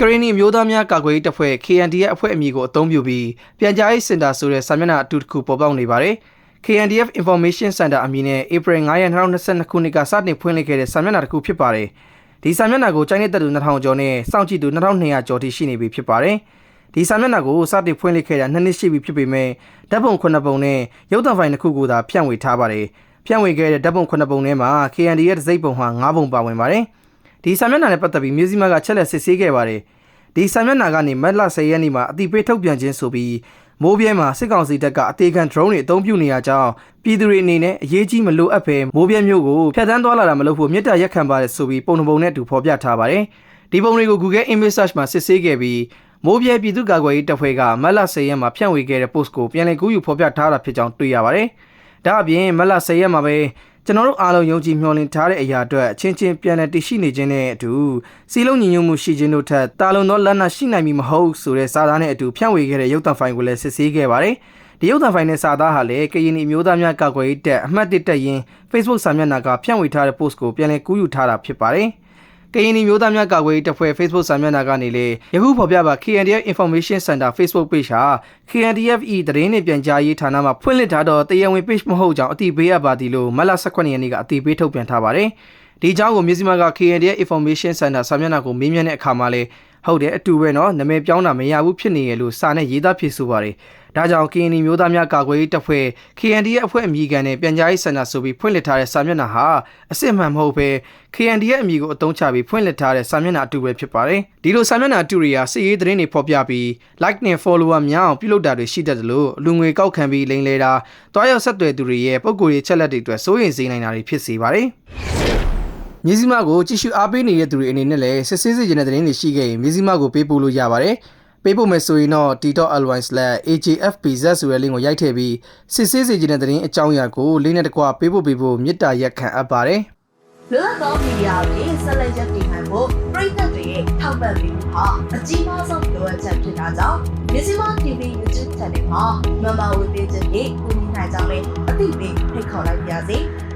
ကရင်နီမျိုးသားများကာကွယ်ရေးတပ်ဖွဲ့ KNDF အဖွဲ့အမည်ကိုအသုံးပြုပြီးပြန်ကြားရေးစင်တာဆိုတဲ့စာမျက်နှာအတူတစ်ခုပေါ်ပေါက်နေပါတယ်။ KNDF Information Center အမည်နဲ့ April 9ရက်2022ခုနှစ်ကစတင်ဖွင့်လှစ်ခဲ့တဲ့စာမျက်နှာတစ်ခုဖြစ်ပါတယ်။ဒီစာမျက်နှာကိုကျိုင်းတဲ့တပ်သူ2000ကျော်နဲ့စောင့်ကြည့်သူ2200ကျော်ထိရှိနေပြီဖြစ်ပါတယ်။ဒီစာမျက်နှာကိုစတင်ဖွင့်လှစ်ခဲ့တာနှစ်နှစ်ရှိပြီဖြစ်ပေမဲ့ဓာတ်ပုံ9ပုံနဲ့ရုပ်သံဖိုင်တစ်ခုကိုသာဖြန့်ဝေထားပါတယ်။ဖြန့်ဝေခဲ့တဲ့ဓာတ်ပုံ9ပုံထဲမှာ KNDF ဒစိမ့်ပုံဟာ9ပုံပါဝင်ပါတယ်။ ဒီစာမျက်နှာနဲ့ပတ်သက်ပြီးမြူဇီမာကချက်လက်စစ်ဆေးခဲ့ပါတယ်။ဒီစာမျက်နှာကနေမတ်လ10ရက်နေ့မှာအတိပေးထုတ်ပြန်ခြင်းဆိုပြီးမိုးပြဲမှာစစ်ကောင်စီတပ်ကအသေးခံ drone တွေအသုံးပြုနေရကြောင်းပြည်သူတွေအနေနဲ့အရေးကြီးမလိုအပ်ပဲမိုးပြဲမျိုးကိုဖျက်ဆီးသွားလာတာမလုပ်ဖို့မြစ်တာရက်ခံပါတယ်ဆိုပြီးပုံနှပုံနဲ့အတူဖော်ပြထားပါတယ်။ဒီပုံတွေကို Google Image Search မှာစစ်ဆေးခဲ့ပြီးမိုးပြဲပြည်သူ့ကာကွယ်ရေးတပ်ဖွဲ့ကမတ်လ10ရက်မှာဖြန့်ဝေခဲ့တဲ့ post ကိုပြန်လည်ကူးယူဖော်ပြထားတာဖြစ်ကြောင်းတွေ့ရပါတယ်။ဒါအပြင်မတ်လ10ရက်မှာပဲ ကျွန်တော်တို့အားလုံးယုံကြည်မျှော်လင့်ထားတဲ့အရာအတွက်အချင်းချင်းပြန်လည်တည်ရှိနေခြင်းနဲ့အတူစီလုံးညီညွတ်မှုရှိခြင်းတို့ထက်တာလုံသောလက်နက်ရှိနိုင်မည်မဟုတ်ဆိုတဲ့စာသားနဲ့အတူဖြန့်ဝေခဲ့တဲ့ရုပ်သံဖိုင်ကိုလည်းစစ်ဆေးခဲ့ပါတယ်။ဒီရုပ်သံဖိုင်နဲ့စာသားဟာလည်းကရင်အမျိုးသားများကာကွယ်ရေးတပ်အမှတ်1တပ်ရင်း Facebook စာမျက်နှာကဖြန့်ဝေထားတဲ့ post ကိုပြန်လည်ကူးယူထားတာဖြစ်ပါတယ်။ ကရင်နီမျိုးသားများကာကွယ်ရေးတပ်ဖွဲ့ Facebook စာမျက်နှာကနေလေယခုဖော်ပြပါ KNDF Information Center Facebook page ဟာ KNDF E သတင်းနဲ့ပြန်ကြားရေးဌာနမှဖွင့်လှစ်ထားတော့တရားဝင် page မဟုတ်ကြောင်းအသိပေးအပ်ပါသည်လို့မတ်လ18ရက်နေ့ကအသိပေးထုတ်ပြန်ထားပါတယ်။ ဒီအကြောင်းကိုမြစည်းမက KNDF Information Center စာမျက်နှာကိုမေးမြန်းတဲ့အခါမှာလေဟုတ်တယ်အတူပဲเนาะနာမည်ပြောင်းတာမရဘူးဖြစ်နေရလို့စာနဲ့ရေးသားဖြစ်ဆိုပါတယ်။ဒါကြောင့် KND မျိုးသားများကာကွယ်ရေးတပ်ဖွဲ့ KND ရဲ့အဖွဲ့အမည်ခံနဲ့ပြန်ကြားရေးစင်တာဆိုပြီးဖွင့်လှစ်ထားတဲ့စာမျက်နှာဟာအစစ်မှန်မဟုတ်ဘဲ KND ရဲ့အမည်ကိုအသုံးချပြီးဖွင့်လှစ်ထားတဲ့စာမျက်နှာအတူပဲဖြစ်ပါတယ်။ဒီလိုစာမျက်နှာအတူတွေကစစ်ရေးသတင်းတွေဖော်ပြပြီး like နဲ့ follower များအောင်ပြုလုပ်တာတွေရှိတတ်တယ်လို့လူငွေကောက်ခံပြီးလိမ်လဲတာတွားရောက်ဆက်သွယ်သူတွေရဲ့ပုံကိုယ်ရေးချက်လက်တွေအတွက်စိုးရိမ်စေနိုင်တာတွေဖြစ်စေပါတယ်။ မြစည်းမကိုကြည့်ရှုအားပေးနေတဲ့သူတွေအနေနဲ့လည်းစစ်ဆေးစေခြင်းတဲ့သတင်းတွေရှိခဲ့ရင်မြစည်းမကိုပေးပို့လို့ရပါတယ်။ပေးပို့မယ်ဆိုရင်တော့ t.ly/agfpz ဆိုတဲ့ link ကိုရိုက်ထည့်ပြီးစစ်ဆေးစေခြင်းတဲ့သတင်းအကြောင်းအရာကိုလေးနဲ့တကွပေးပို့ပေးဖို့မြစ်တာရက်ခံအပ်ပါတယ်။လွတ်လပ်သောမီဒီယာတွေဆက်လက်ရပ်တည်နိုင်ဖို့ပြည်သက်တွေရဲ့ထောက်ပံ့ပေးမှုဟာအကြီးမားဆုံးလိုအပ်ချက်ဖြစ်တာကြောင့်မြစီမ TV YouTube Channel မှာမမဝေပေးခြင်းဖြင့်ကူညီနိုင်ကြောင်းလည်းအသိပေးဖိတ်ခေါ်လိုက်ပါရစေ။